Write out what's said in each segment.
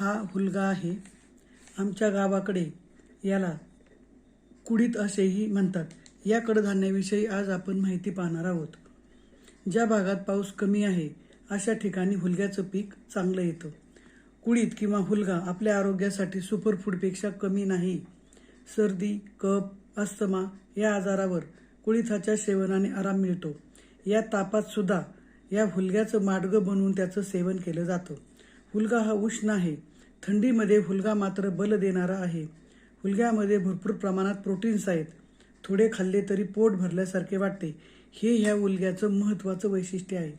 हा हुलगा आहे. आमच्या गावाकडे याला कुडीत असेही म्हणतात. या कडधान्याविषयी आज आपण माहिती पाहणार आहोत. ज्या भागात पाऊस कमी आहे अशा ठिकाणी हुलग्याचं पीक चांगलं येतं. कुडीत किंवा हुलगा आपल्या आरोग्यासाठी सुपरफूडपेक्षा कमी नाही. सर्दी कप अस्थमा या आजारावर कुळीथाच्या सेवनाने आराम मिळतो. या तापात सुद्धा या हुलग्याचं माडगं बनवून त्याचं सेवन केलं जातं. हुलगा हा उष्ण आहे. थंडीमध्ये हुलगा मात्र बल देणारा आहे. हुलग्यामध्ये भरपूर प्रमाणात प्रोटीन्स आहेत. थोडे खाल्ले तरी पोट भरल्यासारखे वाटते. हे ह्या हुलग्याचं महत्त्वाचं वैशिष्ट्य आहे.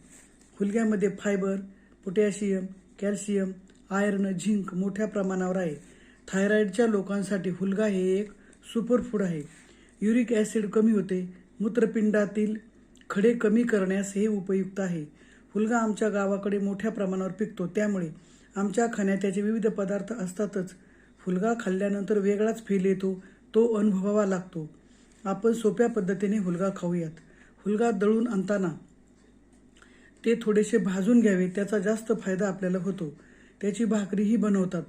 हुलग्यामध्ये fibre potassium calcium iron zinc मोठ्या प्रमाणावर आहे. थायरॉईडच्या लोकांसाठी हुलगा हे एक सुपरफूड आहे. युरिक ॲसिड कमी होते. मूत्रपिंडातील खडे कमी करण्यास हे उपयुक्त आहे. हुलगा आमच्या गावाकडे मोठ्या प्रमाणावर पिकतो. त्यामुळे आमच्या खाण्यात त्याचे विविध पदार्थ असतातच. हुलगा खाल्ल्यानंतर वेगळाच फील येतो तो अनुभवावा लागतो. आपण सोप्या पद्धतीने हुलगा खाऊयात. हुलगा दळून आणताना ते थोडेसे भाजून घ्यावे त्याचा जास्त फायदा आपल्याला होतो. त्याची भाकरीही बनवतात.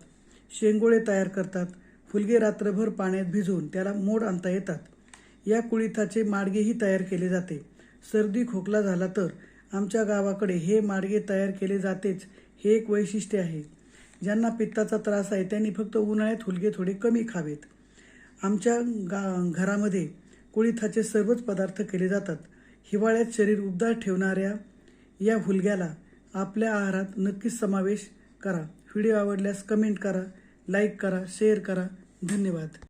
शेंगोळे तयार करतात. फुलगे रात्रभर पाण्यात भिजवून त्याला मोड आणता येतात. या कुळिथाचे माडगेही तयार केले जाते. सर्दी खोकला झाला तर आमच्या गावाकडे हे माडगे तयार केले जातेच हे एक वैशिष्ट्य आहे. ज्यांना पित्ताचा त्रास आहे त्यांनी फक्त उन्हाळ्यात हुलगे थोडे कमी खावेत. आमच्या गा घरामध्ये कुळीथाचे सर्वच पदार्थ केले जातात. हिवाळ्यात शरीर उबदार ठेवणाऱ्या या हुलग्याला आपल्या आहारात नक्कीच समावेश करा. व्हिडिओ आवडल्यास कमेंट करा लाईक करा शेअर करा. धन्यवाद.